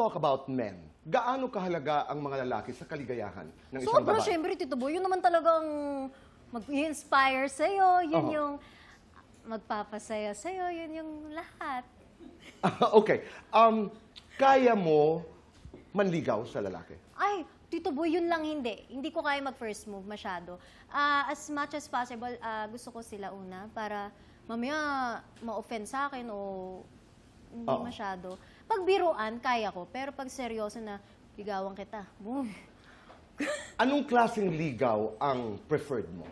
talk about men. Gaano kahalaga ang mga lalaki sa kaligayahan ng isang Sobra, babae? syempre, Tito Boy. Yun naman talagang mag-inspire sa'yo. Yun Oo. yung magpapasaya sa'yo. Yun yung lahat. okay. Um, kaya mo manligaw sa lalaki? Ay, Tito Boy, yun lang hindi. Hindi ko kaya mag-first move masyado. Ah, as much as possible, ah, gusto ko sila una para mamaya ma-offend sa akin o hindi Oo. masyado. Pag biruan, kaya ko. Pero pag seryoso na, ligawan kita. Boom. Anong klaseng ligaw ang preferred mo?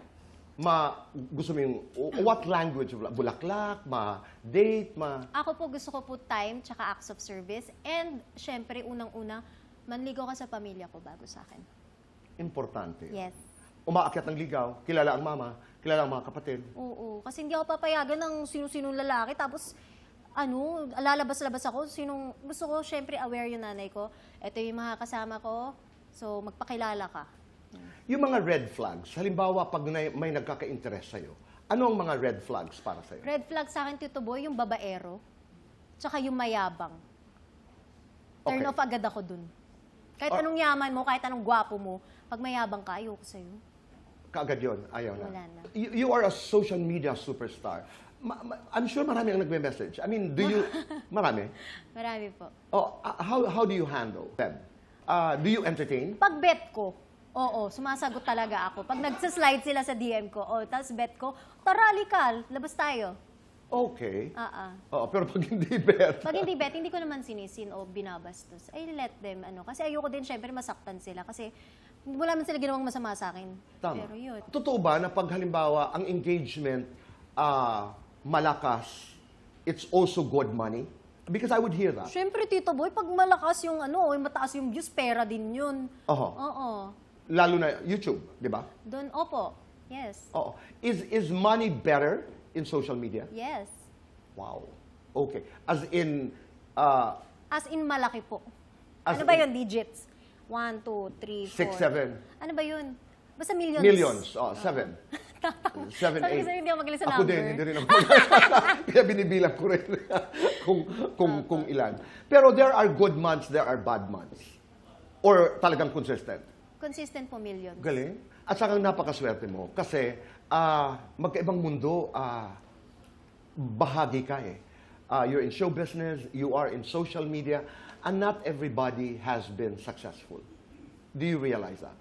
Ma, gusto mo yung, what language? Bulaklak? Ma, date? Ma, Ako po, gusto ko po time tsaka acts of service. And, syempre, unang-una, manligaw ka sa pamilya ko bago sa akin. importante. Yes. Umaakyat ng ligaw, kilala ang mama, kilala ang mga kapatid. Oo. Kasi hindi ako papayagan ng sino-sinong lalaki. Tapos, ano, lalabas-labas ako. Sinong, gusto ko, syempre, aware yung nanay ko. Ito yung mga kasama ko. So, magpakilala ka. Yung mga red flags, halimbawa pag na- may nagkaka-interest sa'yo, ano ang mga red flags para sa'yo? Red flag sa akin, Tito Boy, yung babaero. Tsaka yung mayabang. Turn Okay. off agad ako dun. Kahit Ah. anong yaman mo, kahit anong gwapo mo, pag mayabang ka, ayoko sa'yo. Kaagad yun, ayaw na. Wala na. You, you are a social media superstar. Ma- ma- I'm sure marami ang nagme-message. I mean, do you... marami? Marami po. Oh, uh, how, how do you handle them? Uh, do you entertain? Pag bet ko, oo, sumasagot talaga ako. Pag nagsaslide sila sa DM ko, oh, tapos bet ko, tara, likal, labas tayo. Okay. Ah, ah. Oo, pero pag hindi bet, Pag hindi bet, hindi ko naman sinisin o binabastos. I let them, ano. Kasi ayoko din, syempre, masaktan sila. Kasi wala man sila ginawang masama sa akin. Tama. Pero yun. Totoo ba na pag halimbawa ang engagement ah, malakas, it's also good money? Because I would hear that. Syempre, Tito Boy, pag malakas yung ano, yung mataas yung views, pera din yun. Oho. Oo. Lalo na YouTube, di ba? Doon, opo. Yes. Oo. Is, is money better in social media? Yes. Wow. Okay. As in, uh, As in, malaki po. As ano ba in- yun? Digits? One, two, three, Six, four. seven. Ano ba yun? Basta millions. millions. Oh, seven. Seven, Sabi ko eight. sa'yo, hindi ako magaling sa Ako number. din, hindi rin ako. Kaya binibilang ko rin kung, kung, kung ilan. Pero there are good months, there are bad months. Or talagang consistent. Consistent po millions. Galing. At saka napakaswerte mo. Kasi ah, magkaibang mundo, ah, bahagi ka eh. Ah, you're in show business, you are in social media, and not everybody has been successful. Do you realize that?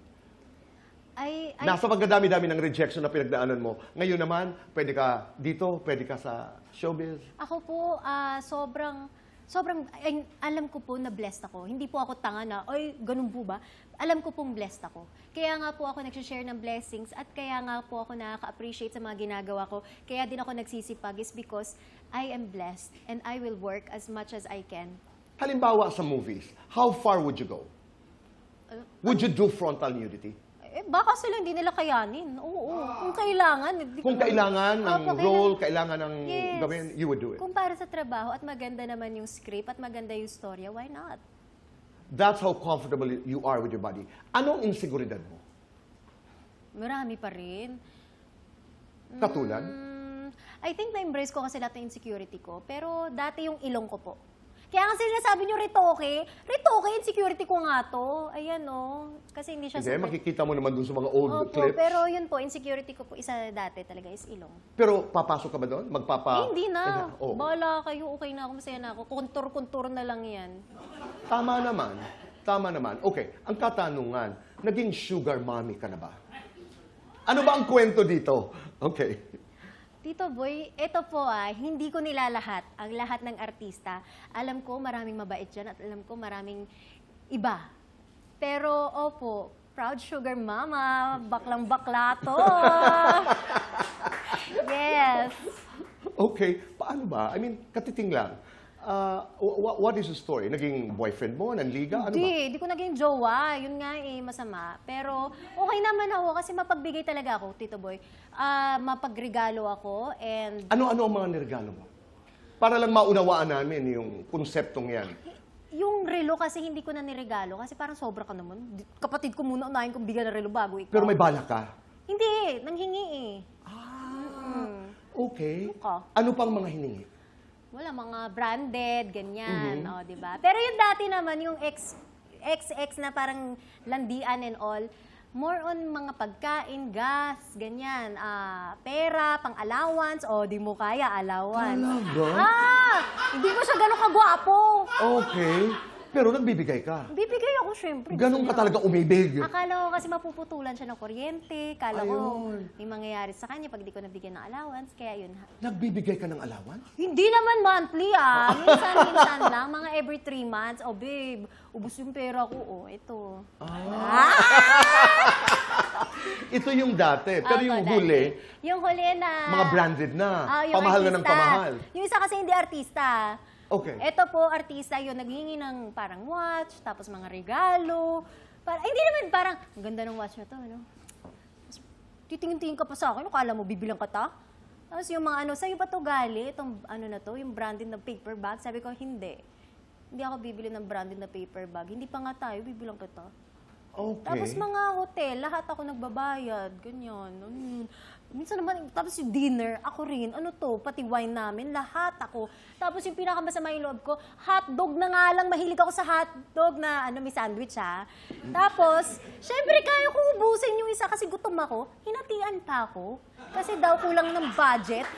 Ay, ay, Nasa pagkadami-dami ng rejection na pinagdaanan mo. Ngayon naman, pwede ka dito, pwede ka sa showbiz. ako po, ah, sobrang, sobrang, ay, alam ko po na blessed ako. Hindi po ako tanga na, ay, ganun po ba? Alam ko pong blessed ako. Kaya nga po ako nag-share ng blessings at kaya nga po ako nakaka-appreciate sa mga ginagawa ko. Kaya din ako nagsisipag is because I am blessed and I will work as much as I can. Halimbawa sa movies, how far would you go? Uh, Would you do frontal nudity? Eh, baka sila hindi nila kayanin. Oo, kung kailangan. hindi Kung ko- kailangan ng Opo, role, kailangan ng Yes. gawin, you would do it. Kung para sa trabaho at maganda naman yung script at maganda yung storya, why not? That's how comfortable you are with your body. Anong inseguridad mo? Marami pa rin. Katulad? Mm, I think na-embrace ko kasi lahat ng insecurity ko. Pero dati yung ilong ko po. Kaya nga sinasabi nyo ritoke, ritoke, insecurity ko nga to. Ayan o. Kasi hindi siya Hindi, super- makikita mo naman dun sa mga old Opo, clips. pero yun po, insecurity ko po, isa dati talaga is ilong. Pero papasok ka ba doon? Magpapa... eh, hindi na. Oh. Bahala kayo, okay na ako, masaya na ako. Kontur-kontur na lang yan. Tama naman. Tama naman. Okay, ang katanungan, naging sugar mommy ka na ba? Ano ba ang kwento dito? Okay. Tito Boy, ito po ah, hindi ko nilalahat ang lahat ng artista. Alam ko maraming mabait dyan at alam ko maraming iba. Pero opo, proud sugar mama, baklang bakla to. yes. Okay, paano ba? I mean, katiting lang. Uh, wh- what is the story? Naging boyfriend mo? Nanliga? Ano ba? Hindi, hindi ko naging jowa. Yun nga eh, masama. Pero okay naman ako kasi mapagbigay talaga ako, Tito Boy. Ah, mapagregalo ako and Ano-ano ang mga niregalo mo? Para lang maunawaan namin yung konseptong yan. Yung relo kasi hindi ko na niregalo kasi parang sobra ka naman. Di- Kapatid ko muna unahin kong bigyan ng relo bago ikaw. Pero may bala ka. Hindi, nanghingi eh. Ah, okay. Ka. Ano pang mga hiningi? Wala, mga branded, ganyan, Mhm. oh, di ba? Pero yung dati naman, yung ex, XX na parang landian and all, more on mga pagkain, gas, ganyan, ah, pera, pang allowance, o di mo kaya allowance. Talaga? Ah! Hindi ko siya ganun kagwapo. Okay. Pero nagbibigay ka. Bibigay ako, syempre. Ganun ka talaga umibig. Akala ko kasi mapuputulan siya ng kuryente. Kala ko Ayun. may mangyayari sa kanya pag di ko nabigyan ng allowance. Kaya yun. ha. Nagbibigay ka ng alawan? Hindi naman monthly ah. Minsan-minsan lang. Mga every three months. Oh babe, ubus yung pera ko. Oh, ito. Ah. Ito yung dati. Pero Ako, yung dati. huli, Yung huli na... mga branded na. Ah, yung pamahal na ng artista. pamahal. Yung isa kasi hindi artista. Okay. Ito po, artista yun, naghingi ng parang watch, tapos mga regalo. Para, hindi naman parang, ang ganda ng watch na to, ano? Titingin-tingin ka pa sa akin, akala mo bibilang ka ta? Tapos yung mga ano, sa'yo ba to gali? Itong ano na to, yung branded na paper bag? Sabi ko, hindi. Hindi ako bibili ng branded na paper bag. Hindi pa nga tayo, bibilang kita. Okay. Tapos mga hotel, lahat ako nagbabayad, ganyan. Mm. Minsan naman, tapos yung dinner, ako rin, ano to, pati wine namin, lahat ako. Tapos yung pinakamasama yung loob ko, hotdog na nga lang, mahilig ako sa hotdog na, ano, may sandwich ha. Tapos, syempre kaya ko ubusin yung isa kasi gutom ako, hinatian pa ako. Kasi daw kulang ng budget.